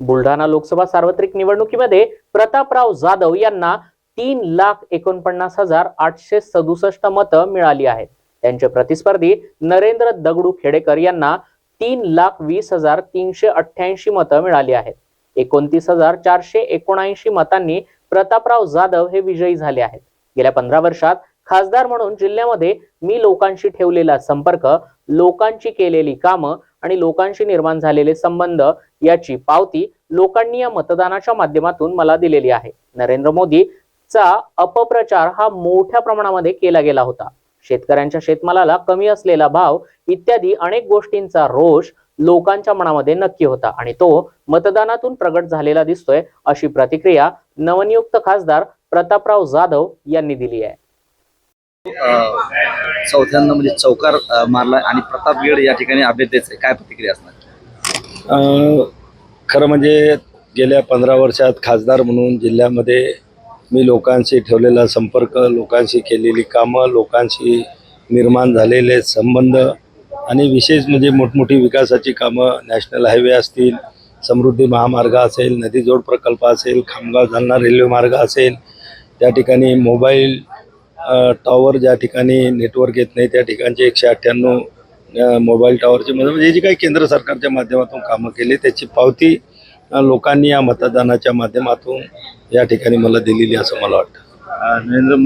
बुलढाणा लोकसभा सार्वत्रिक निवडणुकीमध्ये प्रतापराव जाधव यांना तीन लाख एकोणपन्नास हजार आठशे सदुसष्ट मतं मिळाली आहेत. त्यांचे प्रतिस्पर्धी नरेंद्र दगडू खेडेकर यांना तीन लाख वीस हजार तीनशे अठ्ठ्याऐंशी मतं मिळाली आहेत. एकोणतीस हजार चारशे एकोणऐंशी मतांनी प्रतापराव जाधव हे विजयी झाले आहेत. गेल्या पंधरा वर्षात खासदार म्हणून जिल्ह्यामध्ये मी लोकांशी ठेवलेला संपर्क लोकांची केलेली कामं आणि लोकांशी निर्माण झालेले संबंध याची पावती लोकांनी या मतदानाच्या माध्यमातून मला दिलेली आहे. नरेंद्र मोदीचा अपप्रचार हा मोठ्या प्रमाणामध्ये केला गेला होता. शेतकऱ्यांच्या शेतमालाला कमी असलेला भाव इत्यादी अनेक गोष्टींचा रोष लोकांच्या मनामध्ये नक्की होता आणि तो मतदानातून प्रगट झालेला दिसतोय अशी प्रतिक्रिया नवनियुक्त खासदार प्रतापराव जाधव यांनी दिली आहे. चौथ्यांदा म्हणजे चौकार मारला आणि प्रतापगड या ठिकाणी अभ्यर्थीचे काय प्रतिक्रिया असणार? खरं म्हणजे गेल्या पंधरा वर्षात खासदार म्हणून जिल्ह्यामध्ये मी लोकांशी ठेवलेला संपर्क लोकांशी केलेली कामं लोकांशी निर्माण झालेले संबंध आणि विशेष म्हणजे मोठमोठी विकासाची कामं नॅशनल हायवे असतील समृद्धी महामार्ग असेल नदीजोड प्रकल्प असेल खामगाव जालना रेल्वे मार्ग असेल त्या ठिकाणी मोबाईल टॉवर ज्या ठिकाणी नेटवर्क येत नाही त्या ठिकाणचे एकशे अठ्ठ्याण्णव मोबाईल टॉवरचे मदत म्हणजे, म्हणजे जी काही केंद्र सरकारच्या माध्यमातून कामं केली त्याची पावती लोकांनी या मतदानाच्या माध्यमातून या ठिकाणी मला दिलेली असं मला वाटतं. नरेंद्र